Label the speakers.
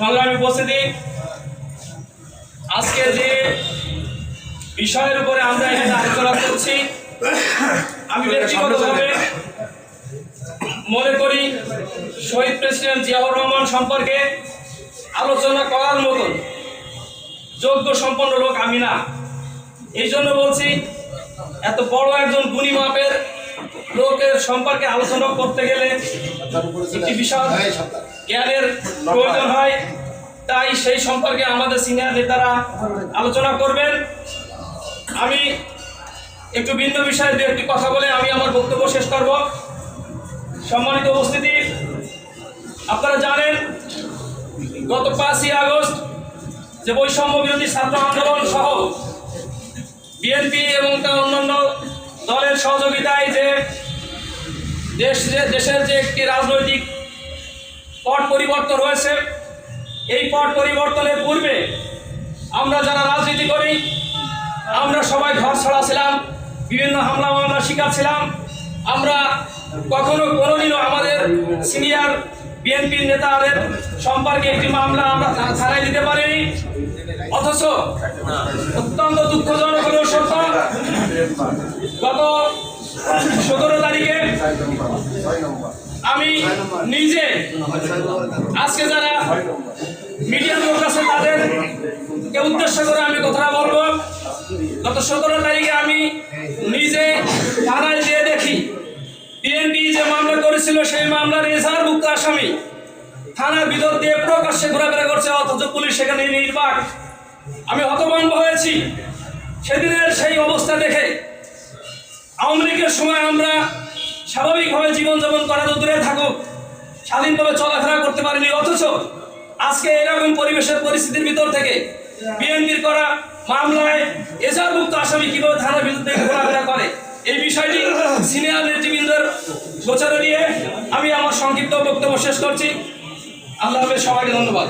Speaker 1: সংগ্রামী উপস্থিতি আজকে যে বিষয়ের উপরে আমরা এখানে আলোচনা করছি, আমি ব্যক্তিগতভাবে মনে করি শহীদ প্রেসিডেন্ট জিয়াউর রহমান সম্পর্কে আলোচনা করার মতন যোগ্য সম্পন্ন লোক আমি না। এই জন্য বলছি, এত বড় একজন গুণী মাপের লোকের সম্পর্কে আলোচনা করতে গেলে একটি বিশাল জ্ঞানের প্রয়োজন হয়। তাই সেই সম্পর্কে আমাদের সিনিয়র নেতারা আলোচনা করবেন। আমি একটু ভিন্ন বিষয়ে দু একটি কথা বলে আমি আমার বক্তব্য শেষ করব। সম্মানিত উপস্থিতি, আপনারা জানেন, গত পাঁচই আগস্ট যে বৈষম্য বিরোধী ছাত্র আন্দোলন সহ বিএনপি এবং তার অন্যান্য দলের সহযোগিতায় যে দেশ দেশের যে একটি রাজনৈতিক পট পরিবর্তন হয়েছে, এই পট পরিবর্তনের পূর্বে আমরা যারা রাজনীতি করি, আমরা সবাই ঘর ছাড়া ছিলাম, বিভিন্ন হামলা মামলার শিকার ছিলাম। আমরা কখনো কোনোদিনও আমাদের সিনিয়র বিএনপির নেতাদের সম্পর্কে একটি মামলা আমরা থানায় দিতে পারিনি। অথচ অত্যন্ত দুঃখজনক হলেও সত্য আমি নিজে আজকে যারা মিডিয়ার লোক আছে তাদের কে উদ্দেশ্য করে আমি কথাটা বলব। গত সতেরো তারিখে আমি নিজে থানায় যেয়ে দেখি, বিএনপি যে মামলা করেছিল সেই মামলার এজাহারভুক্ত আসামি থানার ভিতর দিয়ে প্রকাশ্যে ঘোরাফেরা করছে, অথচ পুলিশ সেখানে নির্বাক। আমি হতভম্ব হয়েছি। সেদিনের সেই অবস্থা দেখে আওয়ামী লীগের সময় আমরা স্বাভাবিকভাবে জীবনযাপন করা তো দূরে থাকুক। স্বাধীনভাবে চলাফেরা করতে পারিনি, অথচ আজকে এরকম পরিবেশের পরিস্থিতির ভিতর থেকে বিএনপির করা মামলায় এজাহারভুক্ত আসামি কীভাবে থানার থেকে ঘোরাফেরা করে? এই বিষয়টি সিনিয়র নেতৃবৃন্দের গোচরে নিয়ে আমি আমার সংক্ষিপ্ত বক্তব্য শেষ করছি। আল্লাহ হাফেজ, সবাইকে ধন্যবাদ।